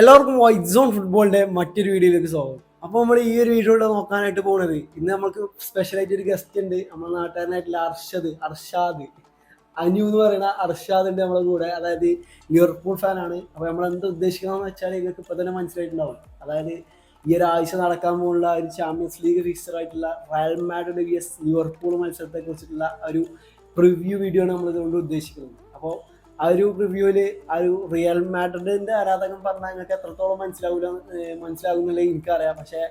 എല്ലാവർക്കും white zone ഫുട്ബോളിന്റെ മറ്റൊരു വീഡിയോയിലേക്ക് സ്വാഗതം. അപ്പോൾ നമ്മൾ ഈ ഒരു വീഡിയോയിലൂടെ നോക്കാനായിട്ട് പോകുന്നത് ഇന്ന് നമുക്ക് സ്പെഷ്യലായിട്ട് ഒരു ഗസ്റ്റ് ഉണ്ട്. നമ്മുടെ നാട്ടുകാരനായിട്ടുള്ള അർഷദ് അർഷാദ്. അനു എന്ന് പറയുന്ന അർഷാദ് ഉണ്ട് നമ്മുടെ കൂടെ. അതായത് ലിവർപൂൾ ആണ്. അപ്പോൾ നമ്മൾ എന്ത് ഉദ്ദേശിക്കണമെന്ന് വെച്ചാൽ നിങ്ങൾക്ക് ഇപ്പോൾ തന്നെ മനസ്സിലായിട്ടുണ്ടാവും. അതായത് ഈ ഒരാഴ്ച നടക്കാൻ പോകുന്ന ഒരു ചാമ്പ്യൻസ് ലീഗ് ഫിക്സർ ആയിട്ടുള്ള Real Madrid V S Liverpool മത്സരത്തെ കുറിച്ചിട്ടുള്ള ഒരു പ്രിവ്യൂ വീഡിയോ ആണ് നമ്മൾ ഇതുകൊണ്ട് ഉദ്ദേശിക്കുന്നത്. അപ്പോൾ ആ ഒരു റിവ്യൂവിൽ ആ ഒരു റിയൽ മാഡ്രിഡിന്റെ ആരാധകൻ പറഞ്ഞാൽ നിങ്ങൾക്ക് എത്രത്തോളം മനസ്സിലാവില്ല മനസ്സിലാകുന്നില്ല എനിക്കറിയാം. പക്ഷേ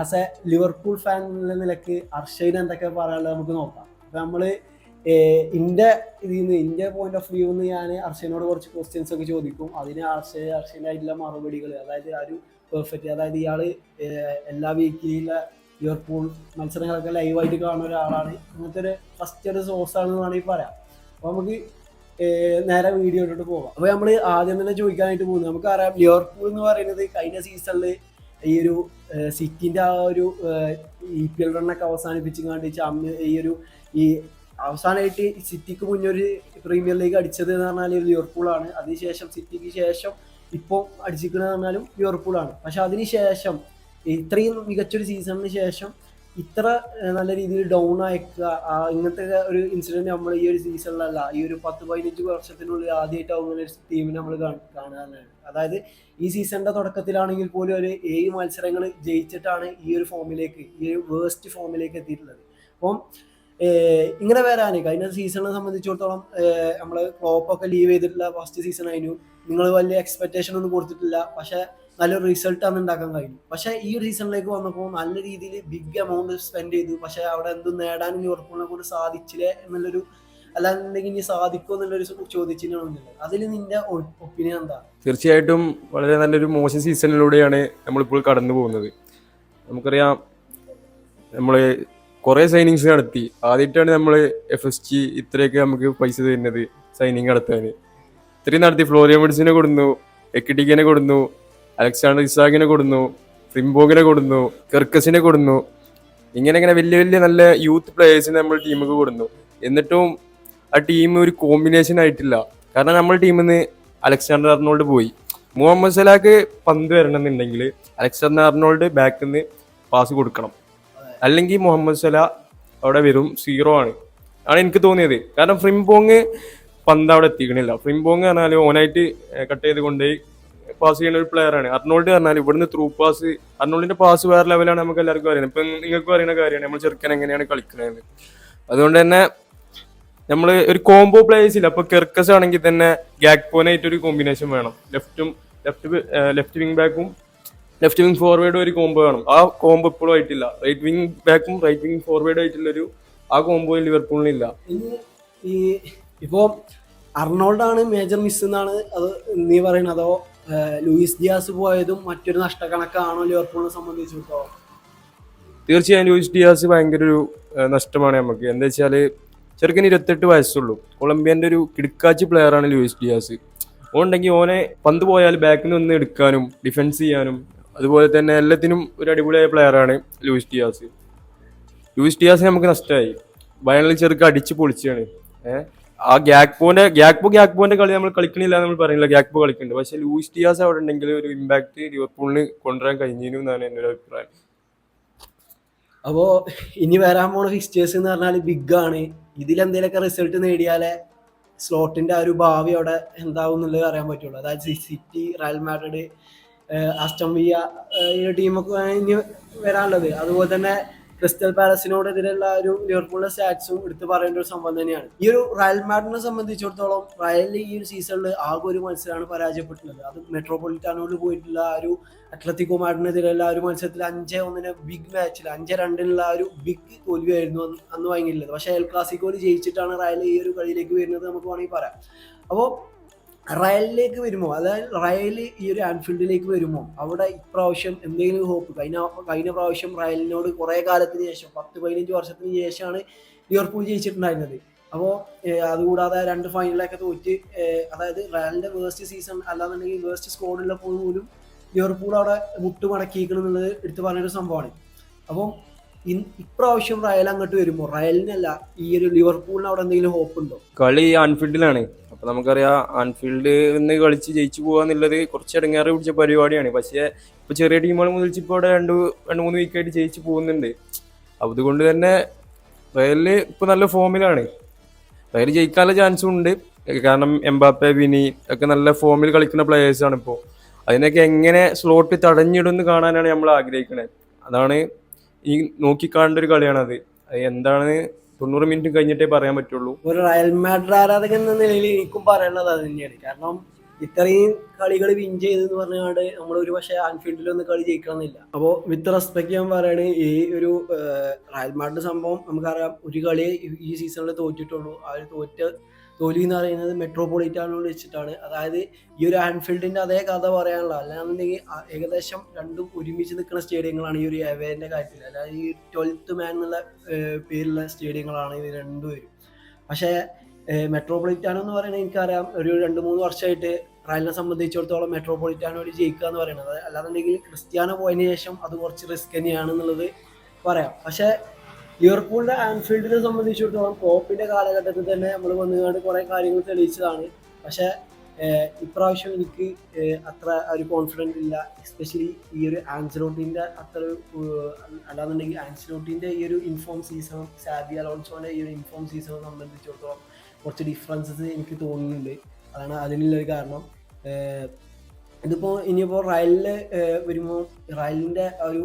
ആസ് എ ലിവർപൂൾ ഫാൻ എന്നുള്ള നിലയ്ക്ക് അർഷയിന് എന്തൊക്കെ പറയാനുള്ളത് നമുക്ക് നോക്കാം. അപ്പൊ നമ്മൾ ഇന്റെ ഇതിൽ നിന്ന് ഇന്റെ പോയിന്റ് ഓഫ് വ്യൂ നിന്ന് ഞാൻ അർഷനോട് കുറച്ച് ക്വസ്റ്റ്യൻസ് ഒക്കെ ചോദിക്കും. അതിന് അർഷ അർഷനായിട്ടുള്ള മറുപടികൾ അതായത് ആ ഒരു പെർഫെക്റ്റ് അതായത് ഇയാൾ എല്ലാ വീക്കിലുള്ള ലിവർപൂൾ മത്സരങ്ങളൊക്കെ ലൈവായിട്ട് കാണുന്ന ഒരാളാണ്. അങ്ങനത്തെ ഒരു ഫസ്റ്റ് ഒരു സോഴ്സ് ആണെന്ന് വേണമെങ്കിൽ പറയാം. അപ്പൊ നമുക്ക് നേരെ വീഡിയോയിലോട്ട് പോകാം അപ്പൊ നമ്മൾ ആദ്യം തന്നെ ചോദിക്കാനായിട്ട് പോകുന്നത് നമുക്കറിയാം ലിവർപൂൾ എന്ന് പറയുന്നത് കഴിഞ്ഞ സീസണിൽ ഈ ഒരു സിറ്റിന്റെ ആ ഒരു ഇ പി എൽ റണ്ണൊക്കെ അവസാനിപ്പിച്ചുകൊണ്ട് ഈ ഒരു ഈ അവസാനമായിട്ട് സിറ്റിക്ക് മുന്നേ ഒരു പ്രീമിയർ ലീഗ് അടിച്ചത് എന്ന് പറഞ്ഞാൽ ആണ്. അതിനുശേഷം സിറ്റിക്ക് ശേഷം ഇപ്പോൾ അടിച്ചിരിക്കുന്നത് പറഞ്ഞാലും ലിവർപൂളാണ് പക്ഷെ അതിനുശേഷം ഇത്രയും മികച്ചൊരു സീസണിന് ശേഷം ഇത്ര നല്ല രീതിയിൽ ഡൗൺ ആയിക്കുക ഇങ്ങനത്തെ ഒരു ഇൻസിഡന്റ് നമ്മൾ ഈ ഒരു സീസണിലല്ല ഈ ഒരു പത്ത് പതിനഞ്ച് വർഷത്തിനുള്ളിൽ ആദ്യമായിട്ടാവും ഇങ്ങനെ ഒരു ടീമിനെ നമ്മൾ കാണാനാണ് അതായത് ഈ സീസണിന്റെ തുടക്കത്തിലാണെങ്കിൽ പോലും ഒരു ഏഴ് മത്സരങ്ങൾ ജയിച്ചിട്ടാണ് ഈ ഒരു ഫോമിലേക്ക് ഈ ഒരു വേസ്റ്റ് ഫോമിലേക്ക് എത്തിയിട്ടുള്ളത്. അപ്പം ഇങ്ങനെ വരാന് കഴിഞ്ഞ സീസണിനെ സംബന്ധിച്ചിടത്തോളം നമ്മൾ ക്ലോപ്പൊക്കെ ലീവ് ചെയ്തിട്ടില്ല ഫസ്റ്റ് സീസൺ ആയിരുന്നു. നിങ്ങൾ വലിയ എക്സ്പെക്ടേഷൻ ഒന്നും കൊടുത്തിട്ടില്ല. പക്ഷെ നല്ലൊരു റിസൾട്ട് ആണ് ഉണ്ടാക്കാൻ കഴിഞ്ഞു പക്ഷെ ഈ ഒരു സീസണിലേക്ക് വന്നപ്പോൾ നല്ല രീതിയിൽ ബിഗ് എമൗണ്ട് സ്പെൻഡ് ചെയ്തു. പക്ഷേ അവിടെ എന്തും നേടാൻ ലിവർപൂളിനെ കൊണ്ട് സാധിച്ചില്ലേ എന്നുള്ളൊരു അല്ലാന്നുണ്ടെങ്കിൽ ഇനി സാധിക്കുമോ എന്നുള്ളൊരു ചോദിച്ചിട്ടുണ്ടെങ്കിൽ അതിൽ നിന്റെ ഒപ്പീനിയൻ എന്താ? തീർച്ചയായിട്ടും വളരെ നല്ലൊരു മോശം സീസണിലൂടെയാണ് നമ്മളിപ്പോൾ കടന്നു പോകുന്നത്. നമുക്കറിയാം നമ്മൾ കുറേ സൈനിങ്സ് നടത്തി. ആദ്യമായിട്ടാണ് നമ്മൾ എഫ് എസ് ജി ഇത്രയൊക്കെ നമുക്ക് പൈസ തരുന്നത് സൈനിങ് നടത്താൻ. ഇത്രയും നടത്തി. ഫ്ലോറിയ മെഡിസിനെ കൊടുന്നു എക്കിടിക്കനെ കൊടുന്നു അലക്സാണ്ടർ ഇസാഖിനെ കൊടുന്നു ഫ്രിംബോഗിനെ കൊടുന്നു കെർക്കസിനെ കൊടുന്നു. ഇങ്ങനെ ഇങ്ങനെ വലിയ വലിയ നല്ല യൂത്ത് പ്ലേയേഴ്സിനെ നമ്മൾ ടീമൊക്കെ കൊടുന്നു. എന്നിട്ടും ആ ടീം ഒരു കോമ്പിനേഷൻ ആയിട്ടില്ല. കാരണം നമ്മൾ ടീമിൽ നിന്ന് അലക്സാണ്ടർ അർണോൾഡ് പോയി. മുഹമ്മദ് സലാക്ക് പന്ത് വരണമെന്നുണ്ടെങ്കിൽ അലക്സാണ്ടർ അർണോൾഡ് ബാക്കിൽ നിന്ന് പാസ് കൊടുക്കണം. അല്ലെങ്കിൽ മുഹമ്മദ് സല അവിടെ വരും സീറോ ആണ്. ആണ് എനിക്ക് തോന്നിയത്. കാരണം ഫ്രിംബോങ് പന്ത് അവിടെ എത്തിക്കണില്ല. ഫ്രിംബോങ് പറഞ്ഞാൽ ഓനായിട്ട് കട്ട് ചെയ്ത് കൊണ്ടുപോയി പാസ് ചെയ്യുന്ന ഒരു പ്ലെയർ ആണ്. അർണോൾഡ് പറഞ്ഞാൽ ഇവിടുന്ന് ത്രൂ പാസ് അർണോൾഡിന്റെ പാസ് വേറെ ലെവലാണ് നമുക്ക് എല്ലാവർക്കും അറിയുന്നത്. ഇപ്പൊ നിങ്ങൾക്ക് അറിയുന്ന കാര്യമാണ്. നമ്മൾ ചെറുക്കൻ എങ്ങനെയാണ് കളിക്കുന്നത്? അതുകൊണ്ട് തന്നെ നമ്മൾ ഒരു കോംബോ പ്ലേയേഴ്സ് ഇല്ല. അപ്പൊ കെർക്കസ് ആണെങ്കിൽ തന്നെ ഗാക്പോനായിട്ട് ഒരു കോമ്പിനേഷൻ വേണം. ലെഫ്റ്റും ലെഫ്റ്റ് ലെഫ്റ്റ് വിങ് ബാക്കും ലെഫ്റ്റ് വിങ് ഫോർവേഡും ഒരു കോംബോ വേണം. ആ കോംബോ ഇപ്പോഴും ആയിട്ടില്ല. റൈറ്റ് വിങ് ബാക്കും റൈറ്റ് വിങ് ഫോർവേഡും ആയിട്ടുള്ള ഒരു ആ കോംബോ ലിവർപൂളിനില്ല ഇപ്പോ അർണോൾഡാണ് മേജർ മിസ് എന്നാണ് അത് നീ പറയുന്നത്? അതോ ലൂയിസ് ഡിയാസ് പോയതും മറ്റൊരു നഷ്ടക്കണക്കാണോ ലിവർപൂളിനെ സംബന്ധിച്ചിടത്തോളം? തീർച്ചയായും ലൂയിസ് ഡിയാസ് ഭയങ്കര ഒരു നഷ്ടമാണ് നമുക്ക്. എന്താ വെച്ചാൽ ചെറുക്കന് ഇരുപത്തെട്ട് വയസ്സുള്ളൂ. കൊളംബിയന്റെ ഒരു കിടുക്കാച്ചി പ്ലെയർ ആണ് ലൂയിസ് ഡിയാസ്. ഓണ്ടെങ്കിൽ ഓനെ പന്ത് പോയാൽ ബാക്കിൽ നിന്ന് എടുക്കാനും ഡിഫെൻസ് ചെയ്യാനും അതുപോലെ തന്നെ എല്ലാത്തിനും ഒരു അടിപൊളിയായ പ്ലെയർ ആണ് ലൂയിസ് ഡിയാസ്. ലൂയിസ് ഡിയാസ് നമുക്ക് നഷ്ടമായി. ബയണിൽ ചെറുക്ക് അടിച്ച് പൊളിച്ചാണ്. ഏഹ് ആ ഗ്യാക്പോന്റെ ഗ്യാക്പോ ഗ്യാക്പോന്റെ കളി നമ്മൾ കളിക്കണില്ല നമ്മൾ പറയുന്നില്ല. ഗ്യാക്പോ കളിക്കുന്നുണ്ട് പക്ഷെ ലൂയിസ് ഡിയാസ് അവിടെ ഉണ്ടെങ്കിൽ ഒരു ഇമ്പാക്ട് ലിവർപൂളിന് കൊണ്ടുവരാൻ കഴിഞ്ഞു എന്നാണ് എന്റെ ഒരു അഭിപ്രായം. അപ്പോ ഇനി വരാൻ പോണ ഫിക്സ്റ്റേഴ്സ് എന്ന് പറഞ്ഞാൽ ബിഗ് ആണ്. ഇതിൽ എന്തെങ്കിലുമൊക്കെ റിസൾട്ട് നേടിയാലേ സ്ലോട്ടിന്റെ ആ ഒരു ഭാവി അവിടെ എന്താവും എന്നുള്ളത് അറിയാൻ പറ്റുള്ളൂ. അതായത് സിറ്റി റയൽ മാഡ്രിഡ് അസ്റ്റംബിയ ഈ ടീമൊക്കെ ഇനി വരാനുള്ളത്. അതുപോലെ തന്നെ ക്രിസ്റ്റൽ പാലസിനോടെതിരെയുള്ള ഒരു ലിവർപൂളിന്റെ സ്റ്റാറ്റ്സും എടുത്തു പറയേണ്ട ഒരു സംഭവം തന്നെയാണ്. ഈ ഒരു റയൽ മാഡ്രിനെ സംബന്ധിച്ചിടത്തോളം റയൽ ഈ ഒരു സീസണിൽ ആകെ ഒരു മത്സരമാണ് പരാജയപ്പെട്ടുള്ളത് അത് മെട്രോപൊളിറ്റാനോട് പോയിട്ടുള്ള ആ ഒരു അത്ലറ്റിക്കോ മാഡ്രിനെതിരെയുള്ള ആ ഒരു മത്സരത്തിൽ അഞ്ച് ഒന്നിന് ബിഗ് മാച്ചിൽ അഞ്ച് രണ്ടിനുള്ള ആ ഒരു ബിഗ് തോൽവിയായിരുന്നു അന്ന് വാങ്ങിയിട്ടുള്ളത് പക്ഷേ എൽ ക്ലാസിക്കോയിൽ ജയിച്ചിട്ടാണ് റയൽ ഈ ഒരു കളിയിലേക്ക് വരുന്നത് നമുക്ക് വേണമെങ്കിൽ പറയാം. അപ്പോൾ റയലിലേക്ക് വരുമോ? അതായത് റയൽ ഈ ഒരു ആൻഫീൽഡിലേക്ക് വരുമോ? അവിടെ ഇപ്രാവശ്യം എന്തെങ്കിലും ഹോപ്പ് കഴിഞ്ഞ കഴിഞ്ഞ പ്രാവശ്യം റയലിനോട് കുറേ കാലത്തിന് ശേഷം പത്ത് പതിനഞ്ച് വർഷത്തിന് ശേഷമാണ് ലിവർപൂൾ ജയിച്ചിട്ടുണ്ടായിരുന്നത്. അപ്പോൾ അതുകൂടാതെ രണ്ട് ഫൈനലൊക്കെ തോറ്റ് അതായത് റയലിന്റെ വേസ്റ്റ് സീസൺ അല്ലാന്നുണ്ടെങ്കിൽ വേസ്റ്റ് സ്കോഡുള്ളപ്പോൾ പോലും ലിവർപൂൾ അവിടെ മുട്ടുമടക്കിയിരിക്കണം എന്നുള്ളത് എടുത്തു പറഞ്ഞൊരു സംഭവമാണ്. അപ്പം ഇപ്രാവശ്യം റയൽ അങ്ങോട്ട് വരുമ്പോൾ റയലിനല്ല ഈ ഒരു ലിവർപൂളിന് അവിടെ എന്തെങ്കിലും ഹോപ്പ് ഉണ്ടോ? കളി ആൻഫീൽഡിലാണ് അപ്പൊ നമുക്കറിയാം ആൻഫീൽഡ് നിന്ന് കളിച്ച് ജയിച്ചു പോകാന്നുള്ളത് കുറച്ച് ഇടങ്ങേറി പിടിച്ച പരിപാടിയാണ്. പക്ഷേ ഇപ്പൊ ചെറിയ ടീമുകൾ മുതൽ ഇപ്പൊ അവിടെ രണ്ട് രണ്ട് മൂന്ന് വീക്കായിട്ട് ജയിച്ചു പോകുന്നുണ്ട്. അതുകൊണ്ട് തന്നെ റയലിൽ ഇപ്പൊ നല്ല ഫോമിലാണ് റയൽ ജയിക്കാനുള്ള ചാൻസും ഉണ്ട്. കാരണം എംബാപ്പെ വിനി ഒക്കെ നല്ല ഫോമിൽ കളിക്കുന്ന പ്ലേയേഴ്സാണ് ഇപ്പോൾ അതിനൊക്കെ എങ്ങനെ സ്ലോട്ട് തടഞ്ഞിടുന്ന് കാണാനാണ് നമ്മൾ ആഗ്രഹിക്കുന്നത് അതാണ് ഈ നോക്കിക്കാണേണ്ട ഒരു കളിയാണത്. അത് എന്താണ് തൊണ്ണൂറ് മിനിറ്റ് കഴിഞ്ഞിട്ടേ പറയാൻ പറ്റുള്ളൂ. ഒരു റയൽ മാഡ്രിഡ് ആരാധകൻ എന്ന നിലയിൽ എനിക്കും പറയാനുള്ളത് അത് തന്നെയാണ്. കാരണം ഇത്രയും കളികൾ വിൻ ചെയ്തെന്ന് പറഞ്ഞാണ്ട് നമ്മൾ ഒരു പക്ഷേ ആൻഫീൽഡിൽ ഒന്ന് കളി ജയിക്കണമെന്നില്ല. അപ്പോൾ വിത്ത് റെസ്പെക്ട് ഞാൻ പറയാണ് ഈ ഒരു റയൽ മാഡ്രിഡ് സംഭവം നമുക്കറിയാം ഒരു കളി ഈ സീസണിൽ തോറ്റിട്ടുള്ളൂ. ആ ഒരു തോറ്റ തോൽവി എന്ന് പറയുന്നത് മെട്രോപൊളിറ്റാനോട് വെച്ചിട്ടാണ്. അതായത് ഈ ഒരു ആൻഫീൽഡിന്റെ അതേ കഥ പറയാനുള്ള. അല്ലാന്നുണ്ടെങ്കിൽ ഏകദേശം രണ്ടും ഒരുമിച്ച് നിൽക്കുന്ന സ്റ്റേഡിയങ്ങളാണ് ഈ ഒരു എവേന്റെ കാര്യത്തിൽ അല്ലാതെ ഈ ട്വൽത്ത് മാൻ എന്നുള്ള പേരുള്ള സ്റ്റേഡിയങ്ങളാണ് ഇത് രണ്ടുപേരും. പക്ഷേ മെട്രോപൊളിറ്റാനോ എന്ന് പറയുന്നത് എനിക്കറിയാം ഒരു രണ്ട് മൂന്ന് വർഷമായിട്ട് റയലിനെ സംബന്ധിച്ചിടത്തോളം മെട്രോപൊളിറ്റാനോ ജയിക്കുക എന്ന് പറയുന്നത്. അല്ലാന്നുണ്ടെങ്കിൽ ക്രിസ്ത്യാനോ പോയതിനു ശേഷം അത് കുറച്ച് റിസ്ക് തന്നെയാണെന്നുള്ളത് പറയാം. പക്ഷേ ലിവർപൂളിന്റെ ആൻഫീൽഡിനെ സംബന്ധിച്ചിടത്തോളം കോപ്പിന്റെ കാലഘട്ടത്തിൽ തന്നെ നമ്മൾ വന്നുകൊണ്ട് കുറെ കാര്യങ്ങൾ തെളിയിച്ചതാണ്. പക്ഷെ ഇപ്രാവശ്യം എനിക്ക് അത്ര ഒരു കോൺഫിഡൻസ് ഇല്ല. എസ്പെഷ്യലി ഈ ഒരു ആൻസലോട്ടിന്റെ അത്ര അല്ലാന്നുണ്ടെങ്കിൽ ആൻസലോട്ടിന്റെ ഈ ഒരു ഇൻഫോം സീസണും സാബി അലോൺസോന്റെ ഈ ഒരു ഇൻഫോം സീസണും സംബന്ധിച്ചിടത്തോളം കുറച്ച് ഡിഫറൻസസ് എനിക്ക് തോന്നുന്നുണ്ട്. അതാണ് അതിനുള്ളൊരു കാരണം. ഇതിപ്പോ ഇനിയിപ്പോ റയലിൽ വരുമ്പോൾ റയലിന്റെ ഒരു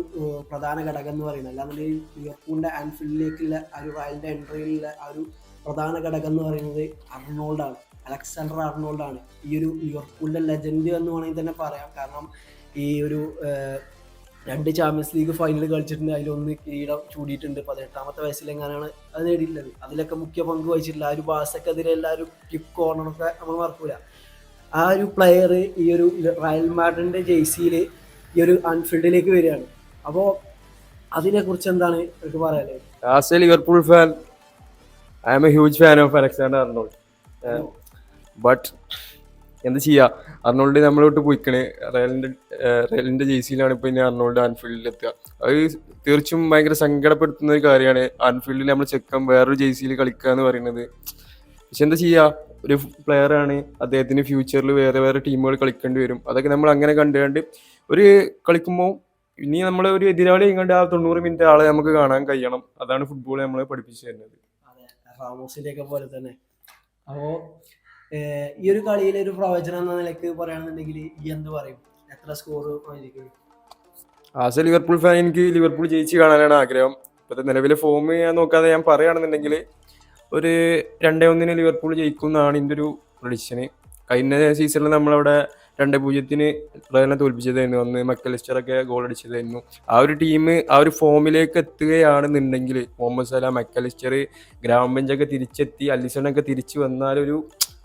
പ്രധാന ഘടകം എന്ന് പറയുന്നത് അല്ലാന്നുണ്ടെങ്കിൽ ലിവർപൂളിന്റെ ആൻഫീൽഡിലേക്കുള്ള ആ ഒരു റയലിന്റെ എൻട്രിയിലുള്ള ആ ഒരു പ്രധാന ഘടകം എന്ന് പറയുന്നത് അർണോൾഡാണ്. അലക്സാണ്ടർ അർണോൾഡാണ്. ഈ ഒരു ലിവർപൂളിന്റെ ലെജൻഡ് എന്ന് വേണമെങ്കിൽ തന്നെ പറയാം. കാരണം ഈ ഒരു രണ്ട് ചാമ്പ്യൻസ് ലീഗ് ഫൈനൽ കളിച്ചിട്ടുണ്ട്. അതിലൊന്ന് കിരീടം ചൂടിയിട്ടുണ്ട്. പതിനെട്ടാമത്തെ വയസ്സിലെങ്ങാനാണ് അത് നേടിയിട്ടുള്ളത്. അതിലൊക്കെ മുഖ്യ പങ്ക് വഹിച്ചിട്ടില്ല ആ ഒരു ബാസക്കെതിരെ എല്ലാവരും കിക്ക് കോർണറൊക്കെ നമ്മൾ മറക്കൂല. ആ ഒരു പ്ലെയർ ഈ ഒരു റയൽ മാഡ്രിഡിന്റെ ജേഴ്സിയിൽ ഈ ഒരു അൺഫീൽഡിലേക്ക് വരികയാണ്. അപ്പോൾ അതിനെക്കുറിച്ച് എന്താണ് എനിക്ക് പറയാനുള്ളത്? Liverpool fan I'm a huge fan of Alexander Arnold but എന്താ ചെയ്യാ? അർണോൾഡ് നമ്മളോട്ട് പോയിക്കണ്. റയലിന്റെ റയലിന്റെ ജേഴ്സിയിലാണ് ഇപ്പൊ ഇനി അർണോൾഡ് ആൻഫീൽഡിൽ എത്തുക. അത് തീർച്ചയായും ഭയങ്കര സങ്കടപ്പെടുത്തുന്ന ഒരു കാര്യമാണ്. ആൻഫീൽഡിൽ നമ്മൾ ചെക്കൻ വേറൊരു ജേഴ്സിയിൽ കളിക്കുക എന്ന് പറയുന്നത്. പക്ഷെ എന്താ ചെയ്യാ? ഒരു പ്ലെയർ ആണ് അദ്ദേഹത്തിന് ഫ്യൂച്ചറിൽ വേറെ വേറെ ടീമുകൾ കളിക്കേണ്ടി വരും. അതൊക്കെ നമ്മൾ അങ്ങനെ കണ്ടുകൊണ്ട് ഒരു കളിക്കുമ്പോൾ ഇനി നമ്മൾ ഒരു എതിരാളി കണ്ട് ആ തൊണ്ണൂറ് മിനിറ്റ് ആളെ നമുക്ക് കാണാൻ കഴിയണം. അതാണ് ഫുട്ബോൾ നമ്മളെ പഠിപ്പിച്ചു തരുന്നത്. റാമോസിന്റെ ഒക്കെ പോലെ തന്നെ. അപ്പോ ഈ ഒരു കളിയിലെ ഒരു പ്രവചനം എന്ന നിലയ്ക്ക് പറയുകയാണെന്നുണ്ടെങ്കിൽ ഈ എന്ത് പറയും? എത്ര score as a Liverpool fan എനിക്ക് ലിവർപൂൾ ജയിച്ച് കാണാനാണ് ആഗ്രഹം. ഇപ്പോഴത്തെ നിലവിലെ ഫോം ഞാൻ നോക്കാതെ ഞാൻ പറയുകയാണെന്നുണ്ടെങ്കിൽ ഒരു രണ്ടേ ഒന്നിന് ലിവർപൂൾ ജയിക്കും എന്നാണ് എന്റെ ഒരു പ്രഡിക്ഷന് കഴിഞ്ഞ സീസണിൽ നമ്മളവിടെ രണ്ട് പൂജ്യത്തിന് റയലിനെ തോൽപ്പിച്ചതായിരുന്നു. അന്ന് മക്കലിസ്റ്ററൊക്കെ ഗോൾ അടിച്ചതായിരുന്നു. ആ ഒരു ടീം ആ ഒരു ഫോമിലേക്ക് എത്തുകയാണെന്നുണ്ടെങ്കിൽ മുഹമ്മദ് സലാം മക്കലിസ്റ്റർ ഗ്രാമ ബെഞ്ചൊക്കെ തിരിച്ചെത്തി അലിസണൊക്കെ തിരിച്ചു വന്നാലൊരു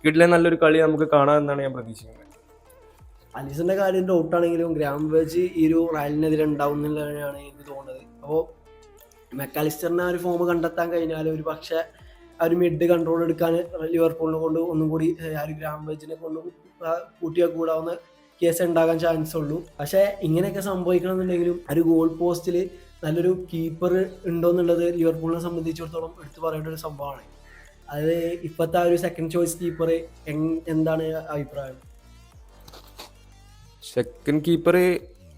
വീട്ടിലെ നല്ലൊരു കളി നമുക്ക് കാണാമെന്നാണ് ഞാൻ പ്രതീക്ഷിക്കുന്നത്. അലിസന്റെ കാര്യം ഡൗട്ടാണെങ്കിലും ഗ്രാം ബെഞ്ച് ഈ ഒരു റയലിനെതിരെ ഉണ്ടാവും എനിക്ക് തോന്നുന്നത്. അപ്പോൾ മെക്കാലിസ്റ്ററിനെ ഒരു ഫോം കണ്ടെത്താൻ കഴിഞ്ഞാൽ ഒരു പക്ഷേ ആ ഒരു മിഡ് കൺട്രോൾ എടുക്കാൻ ലിവർപൂളിനെ കൊണ്ട് ഒന്നും കൂടി ആ ഒരു ഗ്രാം വെച്ചിനെ കൊണ്ട് കൂട്ടിയാൽ കൂടാവുന്ന കേസ് ഉണ്ടാകാൻ ചാൻസ് ഉള്ളൂ. പക്ഷേ ഇങ്ങനെയൊക്കെ സംഭവിക്കണമെന്നുണ്ടെങ്കിലും ഒരു ഗോൾ പോസ്റ്റിൽ നല്ലൊരു കീപ്പർ ഉണ്ടോ എന്നുള്ളത് ലിവർപൂളിനെ സംബന്ധിച്ചിടത്തോളം എടുത്തു പറയേണ്ട ഒരു സംഭവമാണ്. അത് ഇപ്പോഴത്തെ ആ ഒരു സെക്കൻഡ് ചോയ്സ് കീപ്പർ എന്താണ് അഭിപ്രായം? സെക്കൻഡ് കീപ്പർ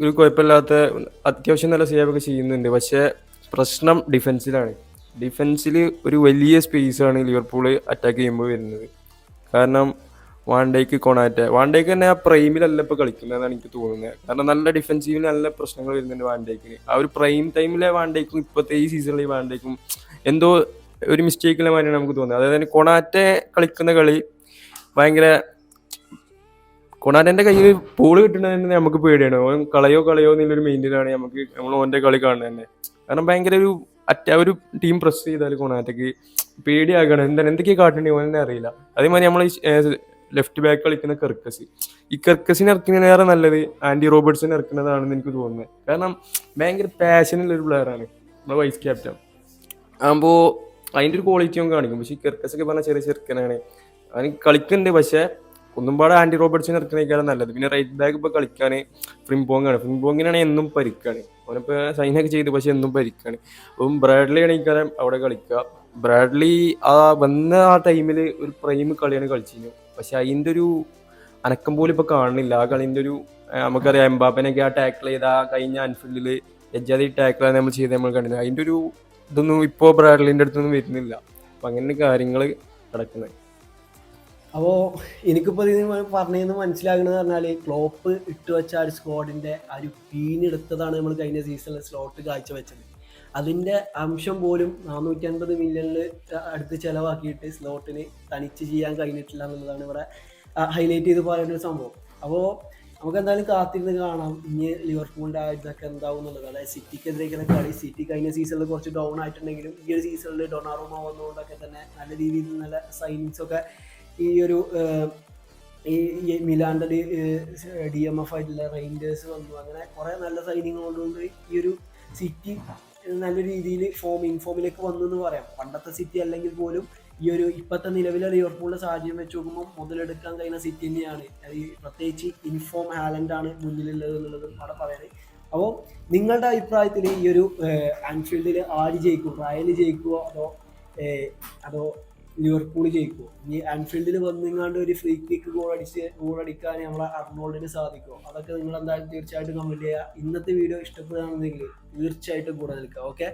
ഒരു കുഴപ്പമില്ലാത്ത അത്യാവശ്യം നല്ല സേവ് ഒക്കെ ചെയ്യുന്നുണ്ട്. പക്ഷേ പ്രശ്നം ഡിഫൻസിലാണ് ഡിഫൻസിൽ ഒരു വലിയ സ്പേസ് ആണ് ലിവർപൂൾ അറ്റാക്ക് ചെയ്യുമ്പോൾ വരുന്നത്. കാരണം വാണ്ടേക്ക് കൊണാറ്റ വാണ്ടേക്ക് തന്നെ ആ പ്രൈമിലല്ല ഇപ്പോൾ കളിക്കുന്നതെന്നാണ് എനിക്ക് തോന്നുന്നത് കാരണം നല്ല ഡിഫൻസീവിൽ നല്ല പ്രശ്നങ്ങൾ വരുന്നുണ്ട് വാണ്ടേക്കിന് ആ ഒരു പ്രൈം ടൈമിലെ വാണ്ടേക്കും ഇപ്പോഴത്തെ ഈ സീസണിലെ വാണ്ടേക്കും എന്തോ ഒരു മിസ്റ്റേക്കിലെ മാതിരിയാണ് നമുക്ക് തോന്നുന്നത്. അതായത് കൊണാറ്റ കളിക്കുന്ന കളി ഭയങ്കര കൊണാറ്റന്റെ കയ്യിൽ പോൾ കിട്ടുന്നത് തന്നെ നമുക്ക് പേടിയാണ്. ഓൻ കളയോ കളയോ എന്നുള്ളൊരു മെയിന്റിലാണ് നമുക്ക് നമ്മൾ ഓന്റെ കളി കാണുന്നത് തന്നെ. കാരണം ഭയങ്കര ഒരു അറ്റ ഒരു ടീം പ്രസ് ചെയ്താൽ കൊണാറ്റക്ക് പേടിയാകണം. എന്താ എന്തൊക്കെയാ കാട്ടേണ്ടി ഓനെ അറിയില്ല. അതേമാതിരി നമ്മൾ ലെഫ്റ്റ് ബാക്ക് കളിക്കുന്ന കെർക്കസ്. ഈ കെർക്കസിനെ ഇറക്കുന്നതിനേറെ നല്ലത് ആൻഡി റോബർട്സിനെ ഇറക്കുന്നതാണെന്ന് എനിക്ക് തോന്നുന്നത്. കാരണം ഭയങ്കര പാഷനുള്ള ഒരു പ്ലെയറാണ് നമ്മുടെ വൈസ് ക്യാപ്റ്റൻ ആകുമ്പോൾ അതിന്റെ ഒരു ക്വാളിറ്റിയും കാണിക്കും. പക്ഷേ ഈ കെർക്കസ് ഒക്കെ പറഞ്ഞാൽ ചെറിയ ചെറുക്കനാണ്. അവന് കളിക്കുന്നുണ്ട് പക്ഷേ ഒന്നും പാടെ ആന്റി റോബർട്സിനെ ഇറക്കണേക്കാളും നല്ലത്. പിന്നെ റൈറ്റ് ബാക്ക് ഇപ്പോൾ കളിക്കാൻ ഫ്രിംപോങ്ങാണ്. ഫ്രിംപോങ്ങിനാണ് എന്നും പരിക്കാണ്. അവനിപ്പോൾ സൈനൊക്കെ ചെയ്ത് പക്ഷെ എന്നും പരിക്കാണ്. അപ്പം ബ്രാഡ്ലി ആണെങ്കിൽ അവിടെ കളിക്കുക ബ്രാഡ്ലി ആ വന്ന ആ ടൈമിൽ ഒരു പ്രൈം കളിയാണ് കളിച്ചിരുന്നു പക്ഷെ അതിന്റെ ഒരു അനക്കം പോലും ഇപ്പൊ കാണുന്നില്ല. ആ കളിന്റെ ഒരു നമുക്കറിയാം എംബാപ്പനൊക്കെ ആ ടാക്കിൾ ചെയ്ത ആ കഴിഞ്ഞ അൻഫീൽഡിൽ എജാതി ടാക്കിളാണ് നമ്മൾ ചെയ്ത് നമ്മൾ കണ്ടിരുന്നത്. അതിന്റെ ഒരു ഇതൊന്നും ഇപ്പോൾ ബ്രാഡ്ലിന്റെ അടുത്തൊന്നും വരുന്നില്ല. അപ്പം അങ്ങനെ കാര്യങ്ങൾ കിടക്കുന്നത് അപ്പോൾ എനിക്കിപ്പോൾ ഇതിന് പറഞ്ഞതെന്ന് മനസ്സിലാകണെന്ന് പറഞ്ഞാൽ ക്ലോപ്പ് ഇട്ട് വെച്ച ആ ഒരു സ്ക്വാഡിന്റെ ആ ഒരു പീനെടുത്തതാണ് നമ്മൾ കഴിഞ്ഞ സീസണിൽ സ്ലോട്ട് കാഴ്ചവെച്ചത്. അതിന്റെ അംശം പോലും നാനൂറ്റി അൻപത് മില്യണിൽ അടുത്ത് ചിലവാക്കിയിട്ട് സ്ലോട്ടിന് തനിച്ച് ചെയ്യാൻ കഴിഞ്ഞിട്ടില്ല എന്നുള്ളതാണ് ഇവിടെ ഹൈലൈറ്റ് ചെയ്ത് പറയുന്ന ഒരു സംഭവം. അപ്പോൾ നമുക്ക് എന്തായാലും കാത്തിരുന്ന് കാണാം ഇനി ലിവർപൂളിന്റെ ആ ഇതൊക്കെ എന്താവും എന്നുള്ളത്. അതായത് സിറ്റിക്കെതിരെയൊക്കെ കളി സിറ്റി കഴിഞ്ഞ സീസണിൽ കുറച്ച് ഡൗൺ ആയിട്ടുണ്ടെങ്കിലും ഈ ഒരു സീസണിൽ ഡൊണാറോമ വന്നുകൊണ്ടൊക്കെ തന്നെ നല്ല രീതിയിൽ നല്ല സൈനിങ്സ് ഒക്കെ ഈ ഒരു ഈ മിലാന്റെ ഡി എം എഫ് ആയിട്ടുള്ള റെയിൻഡേഴ്സ് വന്നു. അങ്ങനെ കുറേ നല്ല സൈനിങ് കൊണ്ടുകൊണ്ട് ഈ ഒരു സിറ്റി നല്ല രീതിയിൽ ഫോം ഇൻഫോമിലേക്ക് വന്നു എന്ന് പറയാം. പണ്ടത്തെ സിറ്റി അല്ലെങ്കിൽ പോലും ഈ ഒരു ഇപ്പോഴത്തെ നിലവിലെ ലിവർപൂളിന്റെ സാഹചര്യം വെച്ച് നോക്കുമ്പോൾ മുതലെടുക്കാൻ കഴിയുന്ന സിറ്റി തന്നെയാണ്. പ്രത്യേകിച്ച് ഇൻഫോം ഹാലൻഡ് ആണ് മുന്നിലുള്ളത് എന്നുള്ളത് അവിടെ പറയുന്നത് അപ്പോൾ നിങ്ങളുടെ അഭിപ്രായത്തിൽ ഈ ഒരു ആൻഫീൽഡിൽ ആര് ജയിക്കും? റയൽ ജയിക്കുമോ അതോ അതോ ലിവർപൂൾ ജയിക്കുമോ ഇനി ആൻഫീൽഡിൽ വന്നിങ്ങാണ്ട് ഒരു ഫ്രീ കിക്ക് ഗോൾ അടിച്ച് ഗോൾ അടിക്കാൻ നമ്മളെ അർണോൾഡിന് സാധിക്കുമോ അതൊക്കെ നിങ്ങൾ എന്തായാലും തീർച്ചയായിട്ടും കമന്റ് ചെയ്യുക ഇന്നത്തെ വീഡിയോ ഇഷ്ടപ്പെടുകയാണെന്നുണ്ടെങ്കിൽ തീർച്ചയായിട്ടും കൂടെ നിൽക്കുക ഓക്കെ